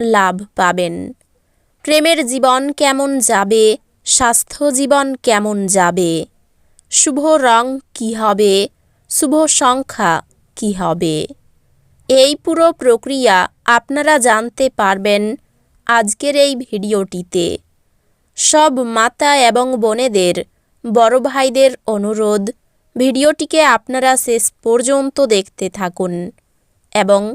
লাভ পাবেন। প্রেমের জীবন কেমন যাবে? স্বাস্থ্য জীবন কেমন যাবে? শুভ রং কী হবে? শুভ সংখ্যা কী হবে? এই পুরো প্রক্রিয়া আপনারা জানতে পারবেন আজকের এই ভিডিওটিতে। সব মাতা এবং বোনেদের বড় ভাইদের অনুরোধ, ভিডিওটিকে আপনারা শেষ পর্যন্ত দেখতে থাকুন এবং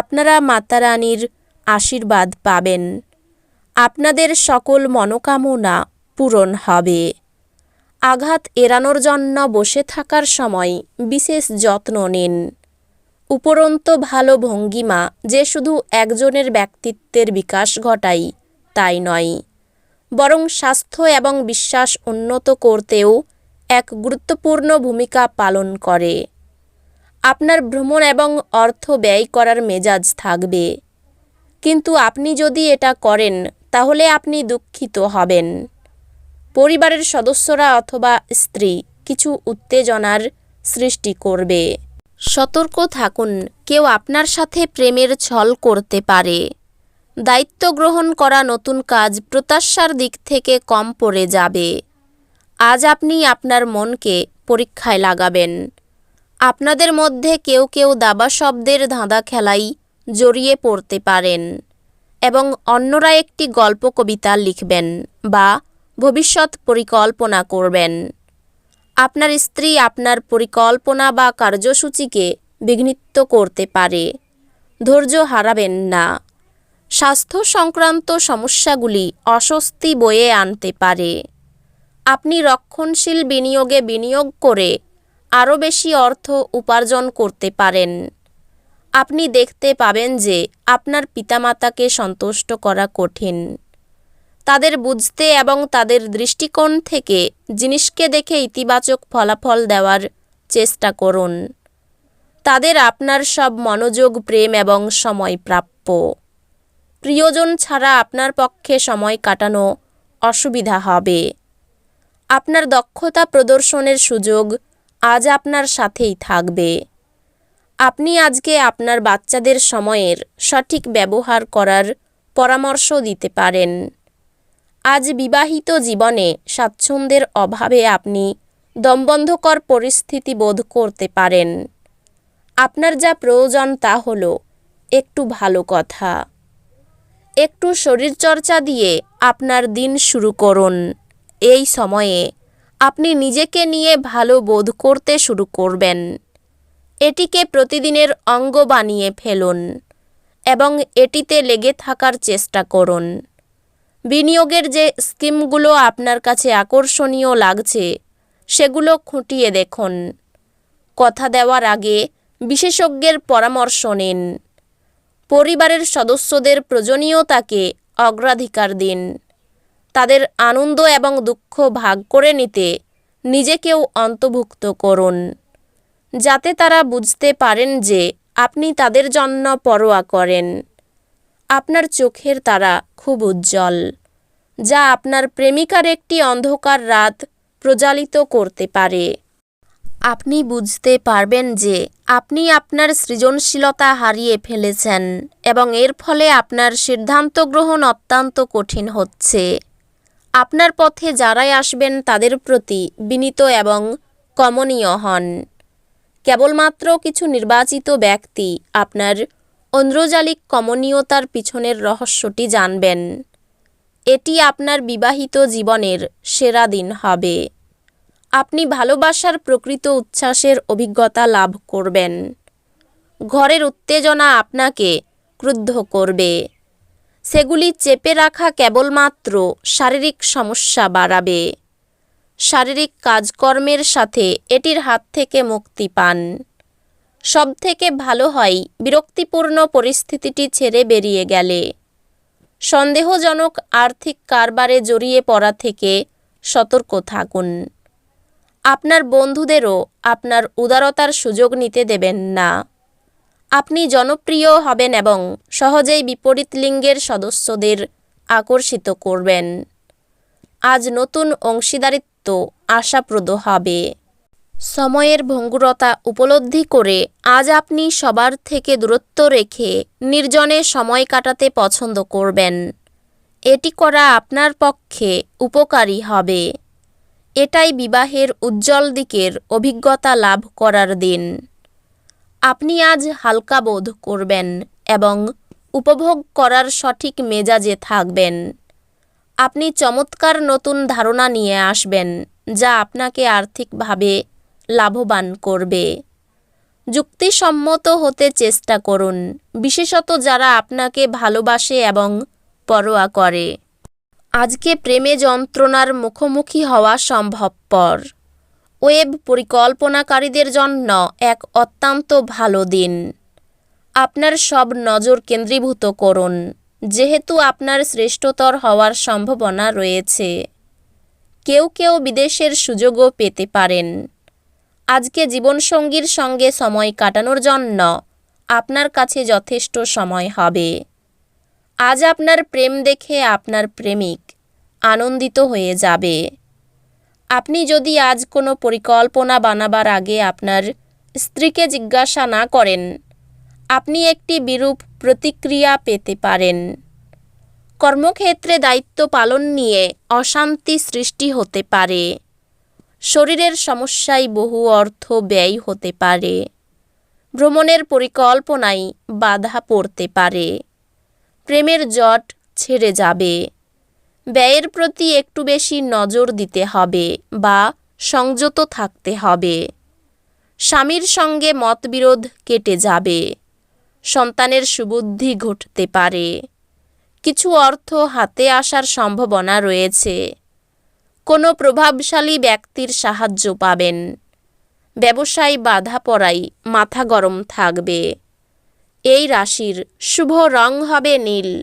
আপনারা মাতা রানীর আশীর্বাদ পাবেন। আপনাদের সকল মনোকামনা পূরণ হবে। আঘাত এড়ানোর জন্য বসে থাকার সময় বিশেষ যত্ন নিন। উপরন্ত ভালো ভঙ্গিমা যে শুধু একজনের ব্যক্তিত্বের বিকাশ ঘটায়, তাই নয়। বরং স্বাস্থ্য এবং বিশ্বাস উন্নত করতেও এক গুরুত্বপূর্ণ ভূমিকা পালন করে। আপনার ভ্রমণ এবং অর্থ ব্যয় করার মেজাজ থাকবে। কিন্তু আপনি যদি এটা করেন, তাহলে আপনি দুঃখিত হবেন। পরিবারের সদস্যরা অথবা স্ত্রী কিছু উত্তেজনার সৃষ্টি করবে। সতর্ক থাকুন, কেউ আপনার সাথে প্রেমের ছল করতে পারে। দায়িত্ব গ্রহণ করা নতুন কাজ প্রত্যাশার দিক থেকে কম পড়ে যাবে। আজ আপনি আপনার মনকে পরীক্ষায় লাগাবেন। আপনাদের মধ্যে কেউ কেউ দাবা শব্দের ধাঁধা খেলাই জড়িয়ে পড়তে পারেন এবং অন্যরা একটি গল্প কবিতা লিখবেন বা ভবিষ্যৎ পরিকল্পনা করবেন। আপনার স্ত্রী আপনার পরিকল্পনা বা কার্যসূচিকে বিঘ্নিত করতে পারে। ধৈর্য হারাবেন না। স্বাস্থ্য সংক্রান্ত সমস্যাগুলি অস্বস্তি বয়ে আনতে পারে। আপনি রক্ষণশীল বিনিয়োগে বিনিয়োগ করে আরও বেশি অর্থ উপার্জন করতে পারেন। আপনি দেখতে পাবেন যে আপনার পিতামাতাকে সন্তুষ্ট করা কঠিন। তাদের বুঝতে এবং তাদের দৃষ্টিকোণ থেকে জিনিসকে দেখে ইতিবাচক ফলাফল দেওয়ার চেষ্টা করুন। তাদের আপনার সব মনোযোগ, প্রেম এবং সময় প্রাপ্য। প্রিয়জন ছাড়া আপনার পক্ষে সময় কাটানো অসুবিধা হবে। আপনার দক্ষতা প্রদর্শনের সুযোগ আজ আপনার সাথেই থাকবে। আপনি আজকে আপনার বাচ্চাদের সময়ের সঠিক ব্যবহার করার পরামর্শ দিতে পারেন। আজ বিবাহিত জীবনে স্বাচ্ছন্দ্যের অভাবে আপনি দমবন্ধকর পরিস্থিতি বোধ করতে পারেন। আপনার যা প্রয়োজন তা হল একটু ভালো কথা। একটু শরীরচর্চা দিয়ে আপনার দিন শুরু করুন। এই সময়ে আপনি নিজেকে নিয়ে ভালো বোধ করতে শুরু করবেন। এটিকে প্রতিদিনের অঙ্গ বানিয়ে ফেলুন এবং এটিতে লেগে থাকার চেষ্টা করুন। বিনিয়োগের যে স্কিমগুলো আপনার কাছে আকর্ষণীয় লাগছে, সেগুলো খুঁটিয়ে দেখুন। কথা দেওয়ার আগে বিশেষজ্ঞের পরামর্শ নিন। পরিবারের সদস্যদের প্রয়োজনীয়তাকে অগ্রাধিকার দিন। তাদের আনন্দ এবং দুঃখ ভাগ করে নিতে নিজেকেও অন্তর্ভুক্ত করুন। যাতে তারা বুঝতে পারেন যে আপনি তাদের জন্য পরোয়া করেন। আপনার চোখের তারা খুব উজ্জ্বল, যা আপনার প্রেমিকার একটি অন্ধকার রাত প্রজ্বালিত করতে পারে। আপনি বুঝতে পারবেন যে আপনি আপনার সৃজনশীলতা হারিয়ে ফেলেছেন এবং এর ফলে আপনার সিদ্ধান্ত গ্রহণ অত্যন্ত কঠিন হচ্ছে। আপনার পথে যারাই আসবেন তাদের প্রতি বিনীত এবং কমনীয় হন। কেবলমাত্র কিছু নির্বাচিত ব্যক্তি আপনার অন্দ্রজালিক কমনীয়তার পিছনের রহস্যটি জানবেন। এটি আপনার বিবাহিত জীবনের সেরা দিন হবে। আপনি ভালোবাসার প্রকৃত উচ্ছ্বাসের অভিজ্ঞতা লাভ করবেন। ঘরের উত্তেজনা আপনাকে ক্রুদ্ধ করবে। সেগুলি চেপে রাখা কেবলমাত্র শারীরিক সমস্যা বাড়াবে। শারীরিক কাজকর্মের সাথে এটির হাত থেকে মুক্তি পান। সব থেকে ভালো হয় বিরক্তিপূর্ণ পরিস্থিতিটি ছেড়ে বেরিয়ে গেলে। সন্দেহজনক আর্থিক কারবারে জড়িয়ে পড়া থেকে সতর্ক থাকুন। আপনার বন্ধুদেরও আপনার উদারতার সুযোগ নিতে দেবেন না। আপনি জনপ্রিয় হবেন এবং সহজেই বিপরীত লিঙ্গের সদস্যদের আকর্ষিত করবেন। আজ নতুন অংশীদারিত্ব আশাপ্রদ হবে। সময়ের ভঙ্গুরতা উপলব্ধি করে আজ আপনি সবার থেকে দূরত্ব রেখে নির্জনে সময় কাটাতে পছন্দ করবেন। এটি করা আপনার পক্ষে উপকারী হবে। এটাই বিবাহের উজ্জ্বল দিকের অভিজ্ঞতা লাভ করার দিন। আপনি আজ হালকা বোধ করবেন এবং উপভোগ করার সঠিক মেজাজে থাকবেন। আপনি চমৎকার নতুন ধারণা নিয়ে আসবেন, যা আপনাকে আর্থিকভাবে লাভবান করবে। যুক্তিসম্মত হতে চেষ্টা করুন, বিশেষত যারা আপনাকে ভালোবাসে এবং পরোয়া করে। আজকে প্রেমে যন্ত্রণার মুখোমুখি হওয়া সম্ভবপর। ওয়েব পরিকল্পনাকারীদের জন্য এক অত্যন্ত ভালো দিন। আপনার সব নজর কেন্দ্রীভূত করুন, যেহেতু আপনার শ্রেষ্ঠতর হওয়ার সম্ভাবনা রয়েছে। কেউ কেউ বিদেশের সুযোগও পেতে পারেন। আজকে জীবনসঙ্গীর সঙ্গে সময় কাটানোর জন্য আপনার কাছে যথেষ্ট সময় হবে। আজ আপনার প্রেম দেখে আপনার প্রেমিক আনন্দিত হয়ে যাবে। আপনি যদি আজ কোনো পরিকল্পনা বানাবার আগে আপনার স্ত্রীকে জিজ্ঞাসা না করেন, আপনি একটি বিরূপ প্রতিক্রিয়া পেতে পারেন। কর্মক্ষেত্রে দায়িত্ব পালন নিয়ে অশান্তি সৃষ্টি হতে পারে। শরীরের সমস্যায় বহু অর্থ ব্যয় হতে পারে। ভ্রমণের পরিকল্পনায় বাধা পড়তে পারে। প্রেমের জট ছেড়ে যাবে। ব্যয়ের প্রতি একটু বেশি নজর দিতে হবে বা সংযত থাকতে হবে। স্বামীর সঙ্গে মতবিরোধ কেটে যাবে। সন্তানের সুবুদ্ধি ঘটতে পারে। কিছু অর্থ হাতে আসার সম্ভাবনা রয়েছে। কোনো প্রভাবশালী ব্যক্তির সাহায্য পাবেন। ব্যবসায় বাধা পড়াই মাথা গরম থাকবে। এই রাশির শুভ রং হবে নীল।